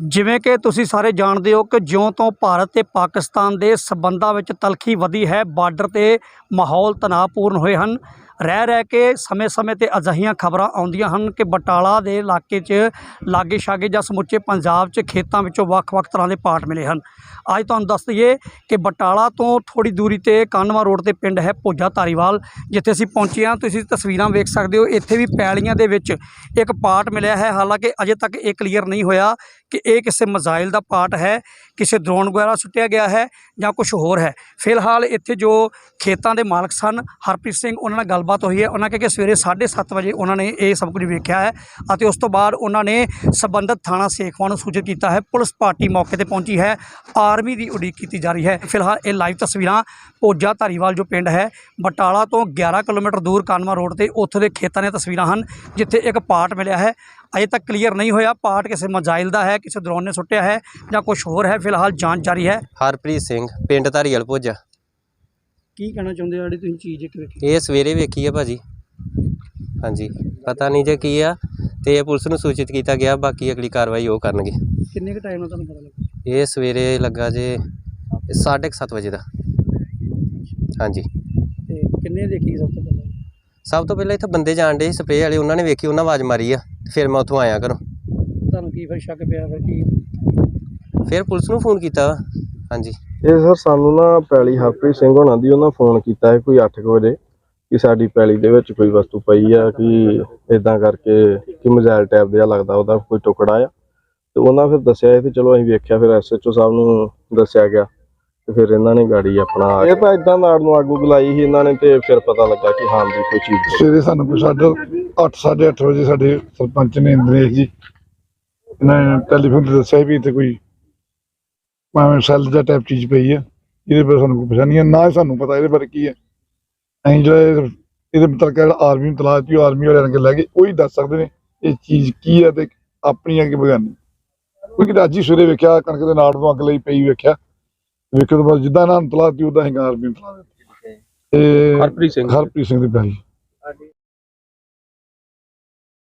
ਜਿਵੇਂ ਕਿ ਤੁਸੀਂ ਸਾਰੇ ਜਾਣਦੇ ਹੋ ਕਿ ਜਿਉਂ ਤੋਂ ਭਾਰਤ ਤੇ ਪਾਕਿਸਤਾਨ ਦੇ ਸਬੰਧਾਂ ਵਿੱਚ ਤਲਖੀ ਵਧੀ ਹੈ, ਬਾਰਡਰ ਤੇ ਮਾਹੌਲ ਤਣਾਅਪੂਰਨ ਹੋਏ ਹਨ। ਰਹਿ ਰਹਿ ਕੇ ਸਮੇਂ-ਸਮੇਂ ਤੇ ਅਜਿਹੀਆਂ ਖਬਰਾਂ ਆਉਂਦੀਆਂ ਹਨ ਕਿ ਬਟਾਲਾ ਦੇ ਇਲਾਕੇ 'ਚ ਲਾਗੇ ਛਾਗੇ ਜਾਂ ਸਮੁੱਚੇ ਪੰਜਾਬ 'ਚ ਖੇਤਾਂ ਵਿੱਚੋਂ ਵੱਖ-ਵੱਖ ਤਰ੍ਹਾਂ ਦੇ ਪਾਰਟ ਮਿਲੇ ਹਨ। ਅੱਜ ਤੁਹਾਨੂੰ ਦੱਸ ਦਈਏ ਕਿ ਬਟਾਲਾ ਤੋਂ ਥੋੜੀ ਦੂਰੀ ਤੇ ਕਾਨਵਾ ਰੋਡ ਤੇ ਪਿੰਡ ਹੈ ਭੋਜਾ ਧਾਰੀਵਾਲ, ਜਿੱਥੇ ਅਸੀਂ ਪਹੁੰਚੇ ਹਾਂ। ਤੁਸੀਂ ਤਸਵੀਰਾਂ ਵੇਖ ਸਕਦੇ ਹੋ, ਇੱਥੇ ਵੀ ਪੈਲੀਆਂ ਦੇ ਵਿੱਚ ਇੱਕ ਪਾਰਟ ਮਿਲਿਆ ਹੈ। ਹਾਲਾਂਕਿ ਅਜੇ ਤੱਕ ਇਹ ਕਲੀਅਰ ਨਹੀਂ ਹੋਇਆ ਕਿ ਇਹ ਕਿਸੇ ਮਜ਼ਾਈਲ ਦਾ ਪਾਰਟ ਹੈ, ਕਿਸੇ ਡਰੋਨ ਵਗੈਰਾ ਸੁੱਟਿਆ ਗਿਆ ਹੈ ਜਾਂ ਕੁਝ ਹੋਰ ਹੈ। ਫਿਲਹਾਲ ਇੱਥੇ ਜੋ ਖੇਤਾਂ ਦੇ ਮਾਲਕ ਸਨ, ਹਰਪ੍ਰੀਤ ਸਿੰਘ, ਉਹਨਾਂ ਨਾਲ ਗੱਲ ਗੱਲਬਾਤ ਹੋਈ ਹੈ। ਉਹਨਾਂ ਕਿਹਾ ਕਿ ਸਵੇਰੇ 7:30 ਵਜੇ ਉਹਨਾਂ ਨੇ ਇਹ ਸਭ ਕੁਝ ਵੇਖਿਆ ਹੈ ਅਤੇ ਉਸ ਤੋਂ ਬਾਅਦ ਉਹਨਾਂ ਨੇ ਸਬੰਧਤ ਥਾਣਾ ਸੇਖਵਾਂ ਨੂੰ ਸੂਚਿਤ ਕੀਤਾ ਹੈ। ਪੁਲਿਸ ਪਾਰਟੀ ਮੌਕੇ ਤੇ ਪਹੁੰਚੀ ਹੈ। ਆਰਮੀ ਦੀ ਉਡੀਕ ਕੀਤੀ ਜਾ ਰਹੀ ਹੈ। ਫਿਲਹਾਲ ਇਹ ਲਾਈਵ ਤਸਵੀਰਾਂ ਪੋਜਾ ਧਾਰੀਵਾਲ, ਜੋ ਪਿੰਡ ਹੈ, ਬਟਾਲਾ ਤੋਂ 11 ਕਿਲੋਮੀਟਰ ਦੂਰ ਕਾਨਵਾ ਰੋਡ ਤੇ ਉੱਥੇ ਦੇ ਖੇਤਾਂ ਦੀਆਂ ਤਸਵੀਰਾਂ ਹਨ, ਜਿੱਥੇ ਇੱਕ ਪਾਰਟ ਮਿਲਿਆ ਹੈ। ਅਜੇ ਤੱਕ ਕਲੀਅਰ ਨਹੀਂ ਹੋਇਆ। ਪਾਰਟ ਕਿਸੇ ਮਜ਼ਾਇਲ ਦਾ ਹੈ, ਕਿਸੇ ਡਰੋਨ ਨੇ ਸੁੱਟਿਆ ਹੈ ਜਾਂ ਕੁਝ ਹੋਰ ਹੈ। ਫਿਲਹਾਲ ਜਾਂਚ ਜਾਰੀ ਹੈ। ਹਰਪ੍ਰੀਤ ਸਿੰਘ, ਪਿੰਡ ਧਾਰੀਵਾਲ, ਭੋਜਾ। ਕੀ ਕਹਿਣਾ ਚਾਹੁੰਦੇ ਜਿਹੜੀ ਤੁਸੀਂ ਚੀਜ਼ ਇੱਕ ਵੇਖੀ। ਇਹ ਸਵੇਰੇ ਵੇਖੀ ਆ ਭਾਜੀ। ਹਾਂਜੀ। ਪਤਾ ਨਹੀਂ ਜੇ ਕੀ ਆ ਤੇ ਇਹ ਪੁਲਿਸ ਨੂੰ ਸੂਚਿਤ ਕੀਤਾ ਗਿਆ ਬਾਕੀ ਅਗਲੀ ਕਾਰਵਾਈ ਉਹ ਕਰਨਗੇ। ਕਿੰਨੇ ਕੁ ਟਾਈਮ ਨਾਲ ਤੁਹਾਨੂੰ ਪਤਾ ਲੱਗਾ? ਇਹ ਸਵੇਰੇ ਲੱਗਾ ਜੇ 7:30 ਵਜੇ ਦਾ। ਹਾਂਜੀ। ਤੇ ਕਿੰਨੇ ਦੇਖੀ ਸਭ ਤੋਂ ਪਹਿਲਾਂ? ਸਭ ਤੋਂ ਪਹਿਲਾਂ ਇੱਥੇ ਬੰਦੇ ਜਾਣ ਡੇ ਸਪਰੇਅ ਵਾਲੇ ਉਹਨਾਂ ਨੇ ਵੇਖੀ ਉਹਨਾਂ ਆਵਾਜ਼ ਮਾਰੀ ਆ। ਫਿਰ ਮੈਂ ਉੱਥੋਂ ਆਇਆ ਘਰੋਂ। ਤੁਹਾਨੂੰ ਕੀ ਫਿਰ ਸ਼ੱਕ ਪਿਆ ਫਿਰ ਕੀ? ਫਿਰ ਪੁਲਿਸ ਨੂੰ ਫੋਨ ਕੀਤਾ। ਹਾਂਜੀ। ਇਹ ਸਰ ਸਾਨੂੰ ਨਾ ਪੈਲੀ ਹਰਪ੍ਰੀਤ ਸਿੰਘ ਹੋਣਾ ਦੀ ਉਹਨਾਂ ਫੋਨ ਕੀਤਾ ਹੈ ਕੋਈ 8 ਵਜੇ ਕਿ ਸਾਡੀ ਪੈਲੀ ਦੇ ਵਿੱਚ ਕੋਈ ਵਸਤੂ ਪਈ ਆ ਕਿ ਇਦਾਂ ਕਰਕੇ ਕਿ ਮਜ਼ਾਇਲ ਟੈਪ ਜਿਹਾ ਲੱਗਦਾ ਉਹਦਾ ਕੋਈ ਟੁਕੜਾ ਆ ਤੇ ਉਹਨਾਂ ਫਿਰ ਦੱਸਿਆ ਇਹ ਤੇ ਚਲੋ ਅਸੀਂ ਵੇਖਿਆ ਫਿਰ ਐਸਐਚਓ ਸਾਹਿਬ ਨੂੰ ਦੱਸਿਆ ਗਿਆ ਤੇ ਫਿਰ ਇਹਨਾਂ ਨੇ ਗਾੜੀ ਆਪਣਾ ਇਹ ਤਾਂ ਇਦਾਂ ਨਾੜ ਨੂੰ ਆਗੂ ਗਲਾਈ ਸੀ ਇਹਨਾਂ ਨੇ ਤੇ ਫਿਰ ਪਤਾ ਲੱਗਾ ਕਿ ਹਾਂ ਵੀ ਕੋਈ ਚੀਜ਼। ਸਵੇਰੇ ਸਾਨੂੰ ਕੋਈ ਅੱਠ ਸਾਢੇ ਅੱਠ ਵਜੇ ਸਾਡੇ ਸਰਪੰਚ ਨੇ ਇੰਦਰੇਸ਼ ਜੀ ਇਹਨਾਂ ਨੇ ਟੈਲੀਫੋਨ ਤੇ ਦੱਸਿਆ ਵੀ ਇੱਥੇ ਕੋਈ ਭਾਵੇਂ ਸੈੱਲ ਦਾ ਟਾਈਪ ਚੀਜ਼ ਪਈ ਹੈ ਇਹਦੇ ਬਾਰੇ ਸਾਨੂੰ ਕੋਈ ਪਤਾ ਨਹੀਂ ਹੈ ਨਾ ਹੀ ਸਾਨੂੰ ਪਤਾ ਇਹਦੇ ਬਾਰੇ ਕੀ ਹੈ ਅਸੀਂ ਜਿਹੜਾ ਇਹ- ਇਹਦੇ ਮੁਤਲਕ ਜਿਹੜਾ ਆਰਮੀ ਨੂੰ ਤਲਾਸ਼ ਦਿੱਤੀ ਆਰਮੀ ਵਾਲਿਆਂ ਨੇ ਲੈ ਗਏ ਉਹੀ ਦੱਸ ਸਕਦੇ ਨੇ ਇਹ ਚੀਜ਼ ਕੀ ਹੈ ਤੇ ਆਪਣੀ ਹੈ ਕਿ ਬਗਾਨੀ ਕਿਉਂਕਿ ਅੱਜ ਹੀ ਸਵੇਰੇ ਵੇਖਿਆ ਕਣਕ ਦੇ ਨਾੜ ਨੂੰ ਅੱਗ ਲਈ ਪਈ ਵੇਖਿਆ ਵੇਖਣ ਤੋਂ ਬਾਅਦ ਜਿੱਦਾਂ ਇਹਨਾਂ ਨੂੰ ਤਲਾਸ਼ ਦਿੱਤੀ ਉਦਾਂ ਹੀ ਆਰਮੀ ਨੂੰ ਤਲਾਸ਼ ਦਿੱਤੀ। ਤੇ ਹਰਪ੍ਰੀਤ ਸਿੰਘ। ਹਰਪ੍ਰੀਤ ਸਿੰਘ ਦੀ ਭਾਈ